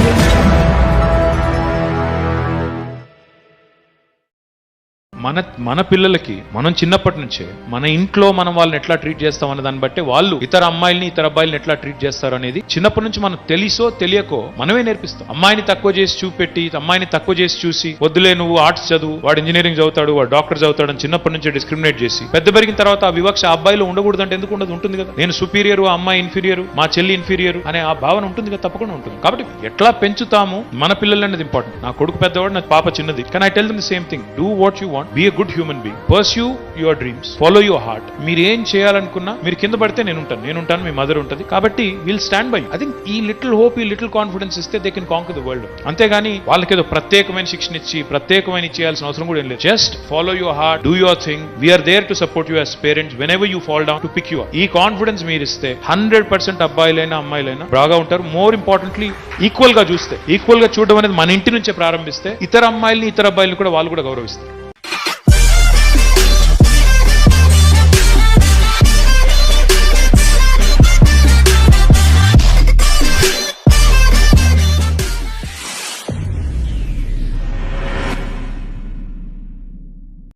Thank you. మన మన పిల్లలకి మనం చిన్నప్పటి నుంచే మన ఇంట్లో మనం వాళ్ళని ఎట్లా ట్రీట్ చేస్తాం అనే దాన్ని బట్టి వాళ్ళు ఇతర అమ్మాయిల్ని ఇతర అబ్బాయిల్ని ఎట్లా ట్రీట్ చేస్తారు అనేది చిన్నప్పటి నుంచి మనం తెలుసో తెలియకో మనమే నేర్పిస్తాం. అమ్మాయిని తక్కువ చేసి చూపెట్టి అమ్మాయిని తక్కువ చేసి చూసి వద్దులే నువ్వు ఆర్ట్స్ చదువు వాడు ఇంజనీరింగ్ చదువుతాడు వాడు డాక్టర్ చదువుతాడు అని చిన్నప్పటి నుంచి డిస్క్రిమినేట్ చేసి పెద్ద పెరిగిన తర్వాత ఆ వివక్ష అబ్బాయిలో ఉండకూడదు అంటే ఎందుకు ఉండదు? ఉంటుంది కదా. నేను సుపీరియర్ ఆ అమ్మాయి ఇన్ఫీరియర్ మా చెల్లి ఇన్ఫీరియర్ అనే ఆ భావన ఉంటుంది కదా తప్పకుండా ఉంటుంది. కాబట్టి ఎట్లా పెంచుతాము మన పిల్లలు అనేది ఇంపార్టెంట్ నా కొడుకు పెద్దవాడు నా పాప చిన్నది. కానీ I tell them the same thing do what you want be a good human being pursue your dreams follow your heart మీరు ఏం చేయాలనుకున్నా మీరు కింద పడితే నేను ఉంటాను నేను ఉంటాను మీ మదర్ ఉంటుంది. కాబట్టి will stand by I think ఈ లిటిల్ హోప్ ఈ లిటిల్ కాన్ఫిడెన్స్ ఇస్తే they can conquer the world అంతేగాని వాళ్ళకి ఏదో ప్రత్యేకమైన శిక్షణ ఇచ్చి ప్రత్యేకమైన చేయాల్సిన అవసరం కూడా ఏం లేదు. Just follow your heart do your thing we're there to support your parents whenever you fall down to pick you ఈ కాన్ఫిడెన్స్ మీరు ఇస్తే హండ్రెడ్ పర్సెంట్ అబ్బాయిలైనా అమ్మాయిలైనా బాగా ఉంటారు. మోర్ ఇంపార్టెంట్లీ ఈక్వల్గా చూస్తే ఈక్వల్గా చూడడం అనేది మన ఇంటి నుంచే ప్రారంభిస్తే ఇతర అమ్మాయిల్ని ఇతర అబ్బాయిల్ని కూడా వాళ్ళు కూడా గౌరవిస్తారు.